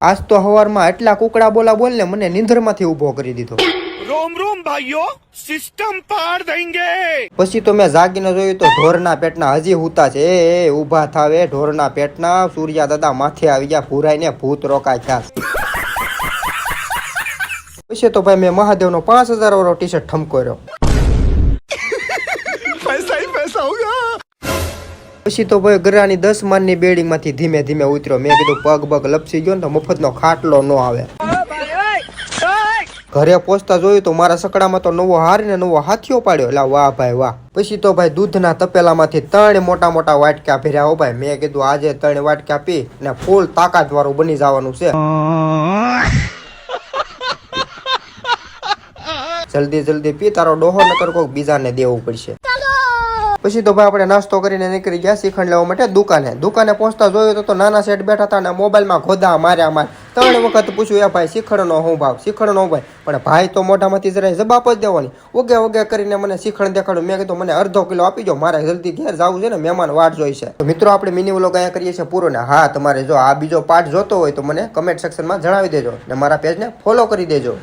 આજ તો હવારમાં એટલા કુકડા બોલા બોલને મને નીંદરમાંથી ઊભો કરી દીધો. રોમ રોમ ભાઈઓ સિસ્ટમ પાર દેંગે પછી તો મેં જાગીને જોયું તો ઢોરના પેટના હજી હુતા છે. એ ઊભા થાવે ઢોરના પેટના. સૂર્યા દાદા માથે આવી ગયા ભૂરાઈને ભૂત રોકાય થયા પછી તો ભાઈ મેં મહાદેવનો પાંચ હજાર વાળો ટી શર્ટ ઠમકો રહ્યો પૈસા પૈસા પછી તો ભાઈ ગરાની દસ માનની બેડીમાંથી ધીમે ધીમે ઉતર્યો. મેં કીધું, પગ બગ લપસી ગયો ને તો મફતનો ખાટલો ન આવે. ઘરે પહોંચતા જોયું તો મારા સકડામાં તો નવો હાર ને નવો હાથીઓ પાડ્યો. એટલે વાહ ભાઈ વાહ. પછી તો ભાઈ દૂધના તપેલામાંથી ત્રણ મોટા મોટા વાટકા ભેર્યા હો ભાઈ. મેં કીધું, આજે ત્રણ વાટકા પી ને ફૂલ તાકાત વાળું બની જવાનું છે. જલ્દી જલ્દી પી, તારો ડોહો નકર કોઈક બીજાને દેવું પડશે. પછી તો ભાઈ આપણે નાસ્તો કરીને નીકળી ગયા શ્રીખંડ લેવા માટે દુકાને. દુકાને પહોંચતા જોયું તો નાના સેટ બેઠા હતા અને મોબાઈલમાં ગોદા માર્યા માર. ત્રણ વખત પૂછ્યું, એ ભાઈ, શ્રીખંડનો હું ભાવ? શિખંડનો ભાઈ? પણ ભાઈ તો મોઢામાંથી જરાય જબાપ જ દેવાની ઓગે ઓગે કરીને મને શ્રીખંડ દેખાડ્યું. મેં કીધું, મને અડધો કિલો આપી દો મારે જલ્દી ઘેર જવું છે ને, મહેમાન વાટ જોઈ છે. તો મિત્રો, આપણે મિની વ્લોગ અહીંયા કરીએ છીએ પૂરો ને. હા, તમારે જો આ બીજો પાર્ટ જોતો હોય તો મને કમેન્ટ સેક્શનમાં જણાવી દેજો અને મારા પેજને ફોલો કરી દેજો.